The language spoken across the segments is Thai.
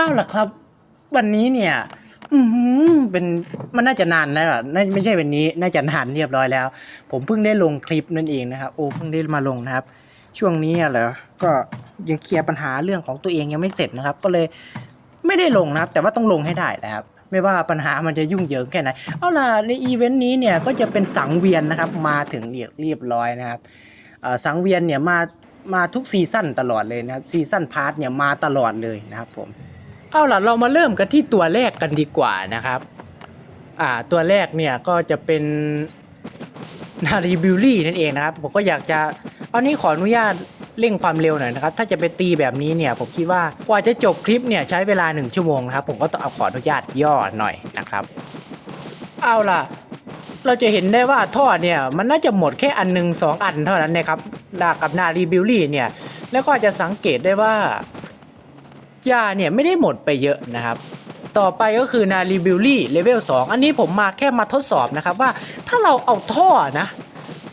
อ้าวล่ะครับ วันนี้เนี่ย อือหือเป็นมันน่าจะนานแล้วอะน่าไม่ใช่วันนี้ น่าจะนานเรียบร้อยแล้ว ผมเพิ่งได้ลงคลิปนั่นเองนะครับโอ้เพิ่งได้มาลงนะครับ ช่วงนี้อะเหรอก็ยังเคลียร์ปัญหาเรื่องของตัวเองยังไม่เสร็จนะครับ ก็เลยไม่ได้ลงนะครับ แต่ว่าต้องลงให้ได้แล้วครับไม่ว่าปัญหามันจะยุ่งเหยิงแค่ไหน เอาล่ะในอีเวนต์นี้เนี่ยก็จะเป็นสังเวียนนะครับ มาถึงเรียบเรียบร้อยนะครับสังเวียนเนี่ยมามาทุกซีซั่นตลอดเลยนะครับซีซั่นพาร์ทเนี่ยมาตลอดเลยนะครับผม เอาล่ะเรามาเริ่มกันที่ตัวแรกกันดีกว่านะครับอ่าตัวแรกเนี่ยก็จะเป็นนารีบิวลี่นั่นเองนะครับ ผมก็อยากจะเอานี้ขออนุญาตเร่งความเร็วหน่อยนะครับ ถ้าจะไปตีแบบนี้เนี่ยผมคิดว่ากว่าจะจบคลิปเนี่ยใช้เวลา 1 ชั่วโมงนะครับ ผมก็ต้องเอาขออนุญาตย่อหน่อยนะครับ เอาล่ะ เราจะเห็นได้ว่าท่อเนี่ยมันน่าจะหมดแค่อันหนึ่งสองอันเท่านั้นนะครับดากับนารีบิวลี่เนี่ยแล้วก็จะสังเกตได้ว่า ยาเนี่ยไม่ได้หมดไปเยอะนะครับ ต่อไปก็คือนารีบิลลี่เลเวล2อันนี้ผมมาแค่มาทดสอบนะครับว่าถ้าเราเอาท่อนะ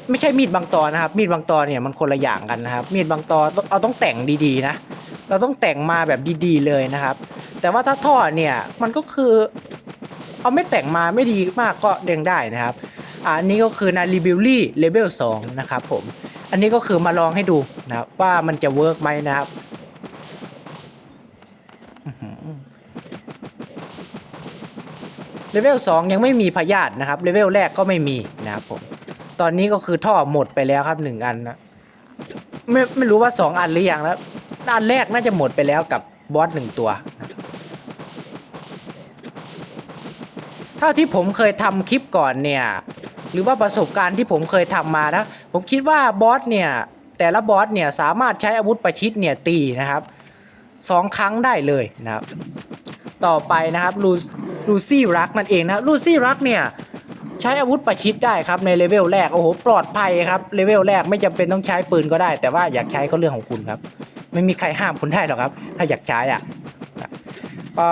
ไม่ใช่มีดบางตอนะครับ มีดบางตอเนี่ยมันคนละอย่างกันนะครับ มีดบางตอต้อเอาต้องแต่งดีๆนะ เราต้องแต่งมาแบบดีๆเลยนะครับ แต่ว่าถ้าท่อเนี่ยมันก็คือเอาไม่แต่งมาไม่ดีมากก็เด้งได้นะครับอะอันนี้ก็คือนารีบิลลี่เลเวล2นะครับผม อันนี้ก็คือมาลองให้ดูนะครับว่ามันจะเวิร์กไหมนะครับ เลเวล2ยังไม่มีพยาธินะครับเลเวลแรกก็ไม่มีนะครับผมตอนนี้ก็คือท่อหมดไปแล้วครับหนึ่งอันนะไม่ไม่รู้ว่า 2 อันหรือยังแล้วอันแรกน่าจะหมดไปแล้วกับบอสหนึ่งตัว เท่าที่ผมเคยทำคลิปก่อนเนี่ย หรือว่าประสบการณ์ที่ผมเคยทำมานะ ผมคิดว่าบอสเนี่ย แต่ละบอสเนี่ยสามารถใช้อาวุธประชิดเนี่ยตีนะครับสองครั้งได้เลยนะครับ ต่อไปนะครับลูลูซี่รักนั่นเองนะครับลูซี่รักเนี่ยใช้อาวุธประชิดได้ครับในเลเวลแรกโอ้โหปลอดภัยครับเลเวลแรกไม่จำเป็นต้องใช้ปืนก็ได้ แต่ว่าอยากใช้ก็เรื่องของคุณครับ ไม่มีใครห้ามคุณได้หรอกครับ ถ้าอยากใช้อะก็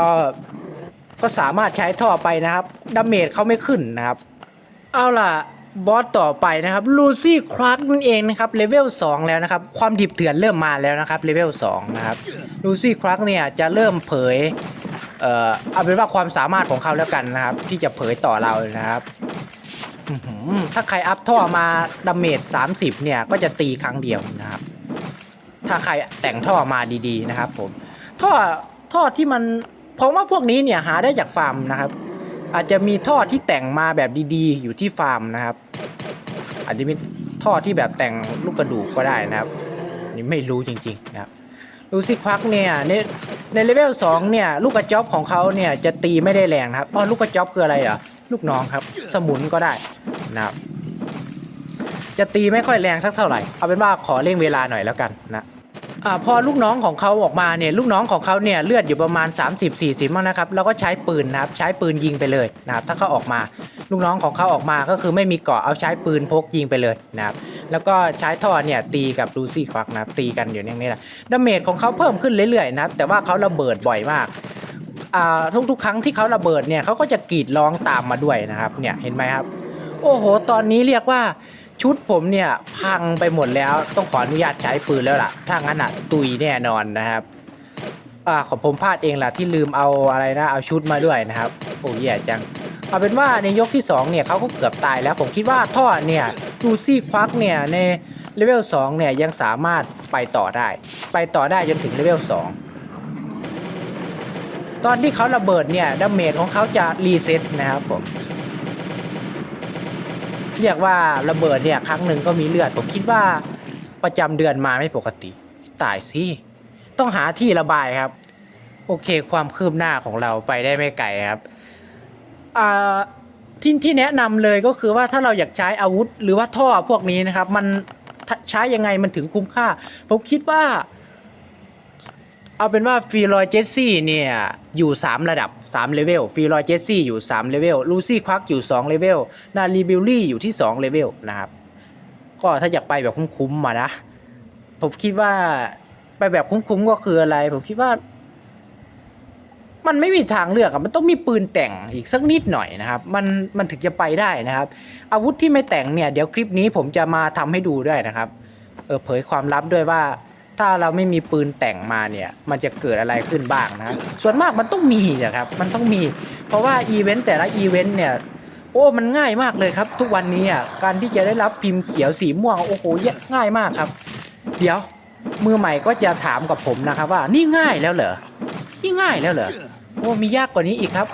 ก็สามารถใช้ท่อไปนะครับดาเมจเขาไม่ขึ้นนะครับ เอาล่ะบอสต่อไปนะครับลูซี่ครักนั่นเองนะครับเลเวล2แล้วนะครับ ความดิบเถื่อนเริ่มมาแล้วนะครับเลเวล2นะครับลูซี่ครักเนี่ยจะเริ่มเผย เอ่อเอาเป็นว่าความสามารถของเขาแล้วกันนะครับ ที่จะเผยต่อเรานะครับถ้าใครอัพท่อมาดาเมจ30 เนี่ย ก็จะตีครั้งเดียวนะครับ ถ้าใครแต่งท่อมาดีๆนะครับ ผมท่อท่อที่มันผมว่าพวกนี้เนี่ยหาได้จากฟาร์มนะครับ อาจจะมีท่อที่แต่งมาแบบดีๆ อยู่ที่ฟาร์มนะครับ อาจจะมีท่อที่แบบแต่งลูกกระดูกก็ได้นะครับนี่ไม่รู้จริง ๆ นะครับลูซี่ควักเนี่ยใน ในเลเวล2เนี่ยลูกกระจอบของเขาเนี่ยจะตีไม่ได้แรงครับอ๋อลูกกระจอบคืออะไรเหรอลูกน้องครับ สมุนก็ได้นะครับจะตีไม่ค่อยแรงสักเท่าไหร่ เอาเป็นว่าขอเร่งเวลาหน่อยแล้วกันนะ อพอลูกน้องของเขาออกมาเนี่ยลูกน้องของเขาเนี่ยเลือดอยู่ประมาณ 30-40มั้งนะครับแล้วก็ใช้ปืนนะครับใช้ปืนยิงไปเลยนะครับถ้าเขาออกมา ลูกน้องของเขาออกมาก็คือไม่มีเกาะเอาใช้ปืนพกยิงไปเลยนะครับแล้วก็ใช้ท่อเนี่ยตีกับลูซี่ควักนะครับตีกันอยู่อย่างนี้แหละดาเมจของเขาเพิ่มขึ้นเรื่อยๆนะครับแต่ว่าเขาระเบิดบ่อยมากอ่าทุกๆครั้งที่เขาระเบิดเนี่ยเขาก็จะกรีดร้องตามมาด้วยนะครับเนี่ยเห็นไหมครับ โอ้โห ตอนนี้เรียกว่า ชุดผมเนี่ยพังไปหมดแล้วต้องขออนุญาตใช้ปืนแล้วล่ะ ถ้างั้นอะตุยแน่นอนนะครับ อ่าขอผมพลาดเองล่ะที่ลืมเอาอะไรนะ เอาชุดมาด้วยนะครับ โอ้แย่จัง เอาเป็นว่าในยกที่ 2 เนี่ยเขาก็เกือบตายแล้ว ผมคิดว่าท่อเนี่ยดูซี่ควักเนี่ยในเลเวล2เนี่ยยังสามารถไปต่อได้ ไปต่อได้จนถึงเลเวล2ตอนที่เขาระเบิดเนี่ยดาเมจของเขาจะรีเซ็ตนะครับผม เรียกว่าระเบิดเนี่ยครั้งหนึ่งก็มีเลือด ผมคิดว่าประจำเดือนมาไม่ปกติ ตายสิ ต้องหาที่ระบายครับ โอเคความคืบหน้าของเราไปได้ไม่ไกลครับที่ที่แนะนำเลยก็คือว่าถ้าเราอยากใช้อาวุธหรือว่าท่อพวกนี้นะครับ มันใช้ยังไงมันถึงคุ้มค่า ผมคิดว่า เอาเป็นว่าฟีลอยเจสซี่เนี่ยอยู่ 3 ระดับ 3 เลเวลฟีลอยเจสซี่อยู่ 3 เลเวลลูซี่ควักอยู่ 2 เลเวลนารีบิลลี่อยู่ที่ 2 เลเวลนะครับ ก็ถ้าอยากไปแบบคุ้มๆมานะ ผมคิดว่าไปแบบคุ้มๆก็คืออะไร ผมคิดว่า มันไม่มีทางเลือกอะมันต้องมีปืนแต่งอีกสักนิดหน่อยนะครับ มันมันถึงจะไปได้นะครับ อาวุธที่ไม่แต่งเนี่ยเดี๋ยวคลิปนี้ผมจะมาทำให้ดูด้วยนะครับ เออเผยความลับด้วยว่า ถ้าเราไม่มีปืนแต่งมาเนี่ย มันจะเกิดอะไรขึ้นบ้างนะส่วนมากมันต้องมีนะครับ มันต้องมี เพราะว่าอีเวนต์แต่ละอีเวนต์เนี่ย โอ้ มันง่ายมากเลยครับ ทุกวันนี้อะ การที่จะได้รับพิมพ์เขียวสีม่วง โอ้โหเยอะง่ายมากครับ เดี๋ยว มือใหม่ก็จะถามกับผมนะครับว่า นี่ง่ายแล้วเหรอ นี่ง่ายแล้วเหรอ โอ้ มียากกว่านี้อีกครับ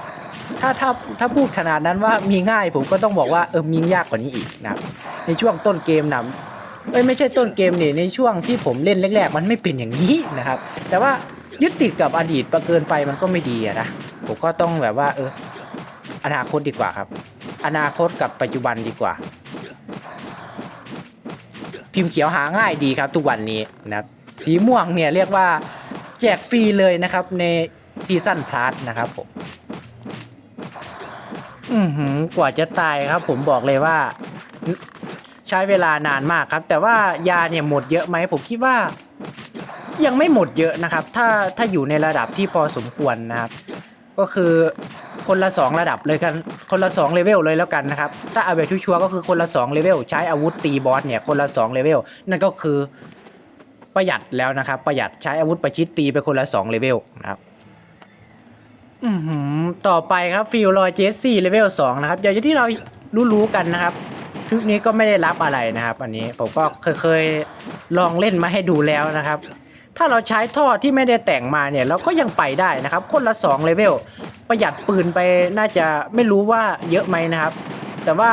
ถ้าถ้าถ้าพูดขนาดนั้นว่ามีง่ายผมก็ต้องบอกว่าเออ มียากกว่านี้อีกนะครับ ในช่วงต้นเกมนะ เอ้ยไม่ใช่ต้นเกมนี่ในช่วงที่ผมเล่นแรกๆ มันไม่เป็นอย่างนี้นะครับ แต่ว่ายึดติดกับอดีตประเกินไปมันก็ไม่ดีนะผมก็ต้องแบบว่า เออ อนาคตดีกว่าครับ อนาคตกับปัจจุบันดีกว่า พิมพ์เขียวหาง่ายดีครับ ทุกวันนี้นะครับ สีม่วงเนี่ยเรียกว่าแจกฟรีเลยนะครับ ในซีซั่นพลัสนะครับผม อือหือกว่าจะตายครับ ผมบอกเลยว่า ใช้เวลานานมากครับ แต่ว่ายาเนี่ยหมดเยอะไหมผมคิดว่า ยังไม่หมดเยอะนะครับ ถ้าถ้าอยู่ในระดับที่พอสมควรนะครับ ก็คือคนละ 2 ระดับเลยกันคนละ2เลเวลเลยแล้วกันนะครับ ถ้าเอาแบบชัวร์ก็คือคนละ2เลเวลใช้อาวุธตีบอสเนี่ยคนละ2เลเวลนั่นก็คือประหยัดแล้วนะครับ ประหยัดใช้อาวุธประชิดตีไปคนละ2เลเวลนะครับอือหือต่อไปครับฟิลลอยเจสซี่เลเวล2นะครับอย่างที่เรารู้ๆกันนะครับ ชุดนี้ก็ไม่ได้รับอะไรนะครับ อันนี้ผมก็เคยเคยลองเล่นมาให้ดูแล้วนะครับ ถ้าเราใช้ท่อที่ไม่ได้แต่งมาเนี่ยเราก็ยังไปได้นะครับ คนละ2เลเวลประหยัดปืนไปน่าจะไม่รู้ว่าเยอะไหมนะครับ แต่ว่า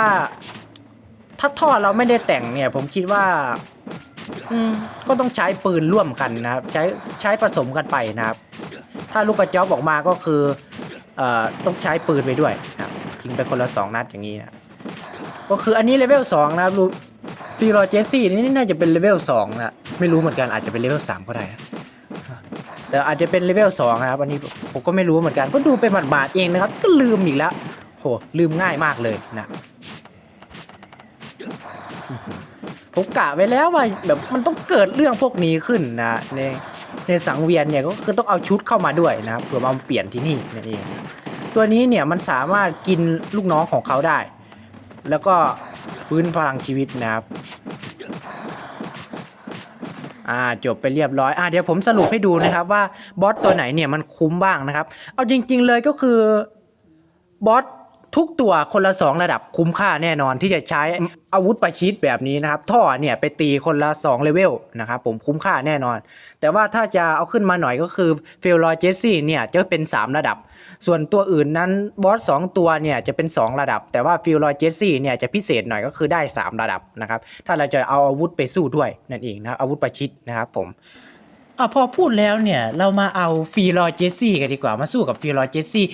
ถ้าท่อเราไม่ได้แต่งเนี่ย ผมคิดว่าก็ต้องใช้ปืนร่วมกันนะครับ ใช้ใช้ผสมกันไปนะครับ ถ้าลูกกระจอกออกมาก็คืออต้องใช้ปืนไปด้วยนะครับยิงไปคนละสองนัดอย่างนี้นะ ก็คืออันนี้เลเวลสองนะครับลูฟีโรเจสซี่นี่น่าจะเป็นเลเวลสองนะไม่รู้เหมือนกันอาจจะเป็นเลเวลสามก็ได้นะแต่อาจจะเป็นเลเวลสองนะครับอันนี้ผมก็ไม่รู้เหมือนกัน ก็ดูไปหมาดๆเองนะครับ ก็ลืมอีกแล้วโหลืมง่ายมากเลยนะผมกะไว้แล้วว่าแบบมันต้องเกิดเรื่องพวกนี้ขึ้นนะในในสังเวียนเนี่ยก็คือต้องเอาชุดเข้ามาด้วยนะครับเพื่อมาเปลี่ยนที่นี่นั่นเองตัวนี้เนี่ยมันสามารถกินลูกน้องของเขาได้ แล้วก็ฟื้นพลังชีวิตนะครับ อ่าจบไปเรียบร้อย อ่าเดี๋ยวผมสรุปให้ดูนะครับว่าบอสตัวไหนเนี่ยมันคุ้มบ้างนะครับ เอาจริง ๆ เลยก็คือบอส ทุกตัวคนละ 2 ระดับคุ้มค่าแน่นอนที่จะใช้อาวุธประชิดแบบนี้นะครับ ท่อเนี่ยไปตีคนละ2เลเวลนะครับผมคุ้มค่าแน่นอน แต่ว่าถ้าจะเอาขึ้นมาหน่อยก็คือเฟลลอยเจสซี่เนี่ยจะเป็น 3 ระดับ ส่วนตัวอื่นนั้นบอส2ตัวเนี่ยจะเป็น 2 ระดับ แต่ว่าฟิลลอยเจสซี่เนี่ยจะพิเศษหน่อยก็คือได้ 3 ระดับนะครับถ้าเราจะเอาอาวุธไปสู้ด้วยนั่นเองนะครับอาวุธประชิดนะครับผมอะพอพูดแล้วเนี่ยเรามาเอาฟีลอยเจสซี่กันดีกว่ามาสู้กับฟีลอยเจสซี่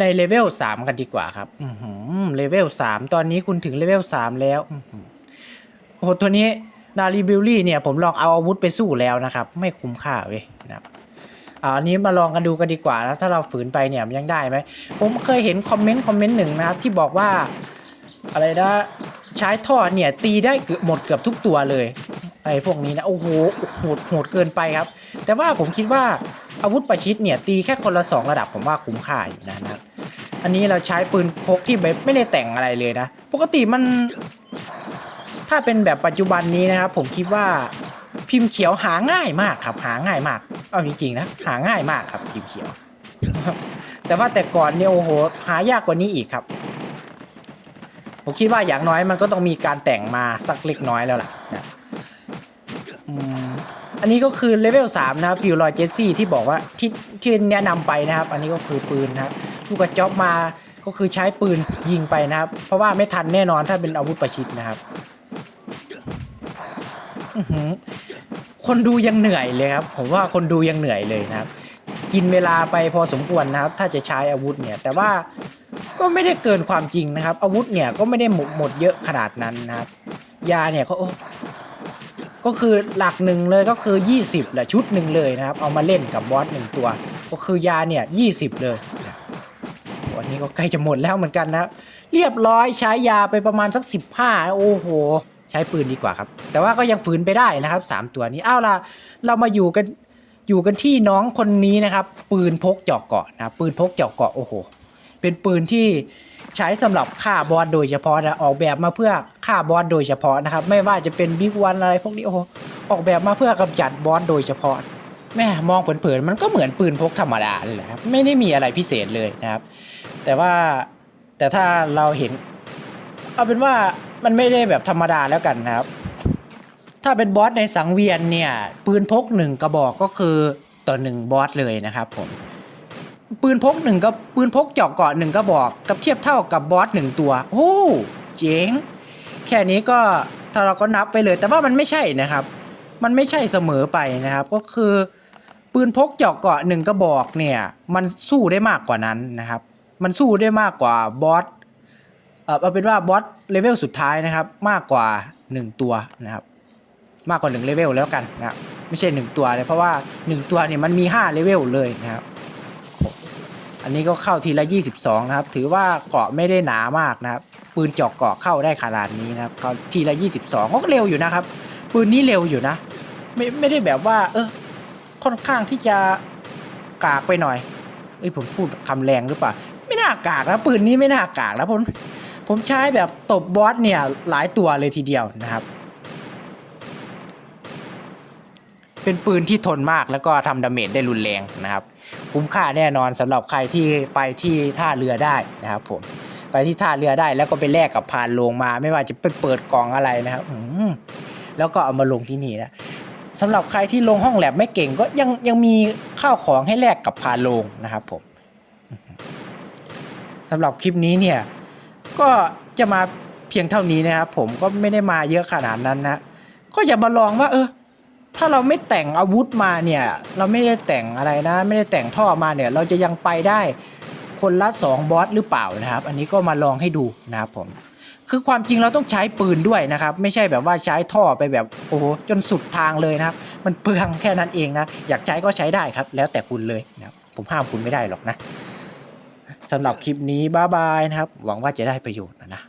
ในเลเวล3กันดีกว่าครับอือหือเลเวล3ตอนนี้คุณถึงเลเวล3แล้วอื้อหือโอ้โหตัวนี้นารีบิลลี่เนี่ยผมลองเอาอาวุธไปสู้แล้วนะครับ ไม่คุ้มค่าเว้ยนะครับอ่าอันนี้มาลองกันดูกันดีกว่านะถ้าเราฝืนไปเนี่ยมันยังได้ไหมผมเคยเห็นคอมเมนต์คอมเมนต์หนึ่งนะครับที่บอกว่าอะไรนะใช้ท่อเนี่ยตีได้เกือบหมดเกือบทุกตัวเลยไอ้พวกนี้นะโอ้โหโหดโหดเกินไปครับ แต่ว่าผมคิดว่า อาวุธประชิดเนี่ยตีแค่คนละสองระดับผมว่าคุ้มค่าอยู่นะนะครับอันนี้เราใช้ปืนพกที่แบบไม่ได้แต่งอะไรเลยนะ ปกติมัน ถ้าเป็นแบบปัจจุบันนี้นะครับ ผมคิดว่าพิมพ์เขียวหาง่ายมากครับ หาง่ายมาก เอาจริงๆนะหาง่ายมากครับ พิมพ์เขียว แต่ว่าแต่ก่อนเนี่ยโอ้โหหายากกว่านี้อีกครับ ผมคิดว่าอย่างน้อยมันก็ต้องมีการแต่งมาสักเล็กน้อยแล้วล่ะนะ อันนี้ก็คือเลเวล3นะครับฟิลลอยเจสซี่ที่บอกว่าที่ที่แนะนำไปนะครับ อันนี้ก็คือปืนนะครับลูกกระจอกมาก็คือใช้ปืนยิงไปนะครับ เพราะว่าไม่ทันแน่นอนถ้าเป็นอาวุธประชิดนะครับคนดูยังเหนื่อยเลยครับ ผมว่าคนดูยังเหนื่อยเลยนะครับ กินเวลาไปพอสมควรนะครับ ถ้าจะใช้อาวุธเนี่ย แต่ว่าก็ไม่ได้เกินความจริงนะครับ อาวุธเนี่ยก็ไม่ได้หมดหมดเยอะขนาดนั้นนะครับ ยาเนี่ยก็ ก็คือหลักหนึ่งเลยก็คือ 20แหละชุดหนึ่งเลยนะครับ เอามาเล่นกับบอสหนึ่งตัว ก็คือยาเนี่ย20 เลยวันนี้ก็ใกล้จะหมดแล้วเหมือนกันนะครับเรียบร้อยใช้ยาไปประมาณสัก 15 โอ้โห ใช้ปืนดีกว่าครับ แต่ว่าก็ยังฝืนไปได้นะครับ 3 ตัวนี้เอาวล่ะเรามาอยู่กันอยู่กันที่น้องคนนี้นะครับ ปืนพกเจาะเกาะนะปืนพกเจาะเกาะโอ้โห เป็นปืนที่ ใช้สำหรับฆ่าบอสโดยเฉพาะนะออกแบบมาเพื่อฆ่าบอสโดยเฉพาะนะครับ ไม่ว่าจะเป็นบิ๊กวันอะไรพวกนี้โอ้โหออกแบบมาเพื่อกำจัดบอสโดยเฉพาะ แม่มองเผินๆมันก็เหมือนปืนพกธรรมดาเลยแหละครับไม่ได้มีอะไรพิเศษเลยนะครับ แต่ว่าแต่ถ้าเราเห็น เอาเป็นว่ามันไม่ได้แบบธรรมดาแล้วกันนะครับ ถ้าเป็นบอสในสังเวียนเนี่ย ปืนพกหนึ่งกระบอกก็คือต่อหนึ่งบอสเลยนะครับผม ปืนพกหนึ่งก็ปืนพกเจาะเกาะหนึ่งกระบอกกับเทียบเท่ากับบอสหนึ่งตัว โอ้เจ๋งแค่นี้ก็ถ้าเราก็นับไปเลย แต่ว่ามันไม่ใช่นะครับ มันไม่ใช่เสมอไปนะครับ ก็คือ ปืนพกเจาะเกาะหนึ่งกระบอกเนี่ย มันสู้ได้มากกว่านั้นนะครับ มันสู้ได้มากกว่าบอสเออเอาเป็นว่าบอสเลเวลสุดท้ายนะครับ มากกว่าหนึ่งตัวนะครับ มากกว่าหนึ่งเลเวลแล้วกันนะครับไม่ใช่หนึ่งตัวเลยเพราะว่าหนึ่งตัวเนี่ยมันมีห้าเลเวลเลยนะครับ อันนี้ก็เข้าทีละ 22 นะครับ ถือว่าเกาะไม่ได้หนามากนะครับ ปืนเจาะเกาะเข้าได้ขนาดนี้นะครับเขาทีละ 22ก็เร็วอยู่นะครับ ปืนนี้เร็วอยู่นะ ไม่ไม่ได้แบบว่า เออค่อนข้างที่จะกากไปหน่อย เอ้ยผมพูดคำแรงหรือเปล่า ไม่น่ากากนะปืนนี้ไม่น่ากากนะผมผมใช้แบบตบบอสเนี่ยหลายตัวเลยทีเดียวนะครับ เป็นปืนที่ทนมากแล้วก็ทำดาเมจได้รุนแรงนะครับ คุ้มค่าแน่นอนสำหรับใครที่ไปที่ท่าเรือได้นะครับผมไปที่ท่าเรือได้แล้วก็ไปแลกกับพานลงมา ไม่ว่าจะไปเปิดกล่องอะไรนะครับแล้วก็เอามาลงที่นี่นะสำหรับใครที่ลงห้องแลบไม่เก่งก็ยังยังมีข้าวของให้แลกกับพานลงนะครับผมสำหรับคลิปนี้เนี่ย ก็จะมาเพียงเท่านี้นะครับผมก็ไม่ได้มาเยอะขนาดนั้นนะก็อย่ามาลองว่า เออ ถ้าเราไม่แต่งอาวุธมาเนี่ย เราไม่ได้แต่งอะไรนะ ไม่ได้แต่งท่อมาเนี่ย เราจะยังไปได้คนละ 2 บอสหรือเปล่านะครับ อันนี้ก็มาลองให้ดูนะครับผมคือความจริงเราต้องใช้ปืนด้วยนะครับ ไม่ใช่แบบว่าใช้ท่อไปแบบโอ้โหจนสุดทางเลยนะครับ มันเปลืองแค่นั้นเองนะ อยากใช้ก็ใช้ได้ครับ แล้วแต่คุณเลยนะครับผมห้ามคุณไม่ได้หรอกนะสำหรับคลิปนี้บ๊ายบายนะครับ หวังว่าจะได้ประโยชน์นะนะ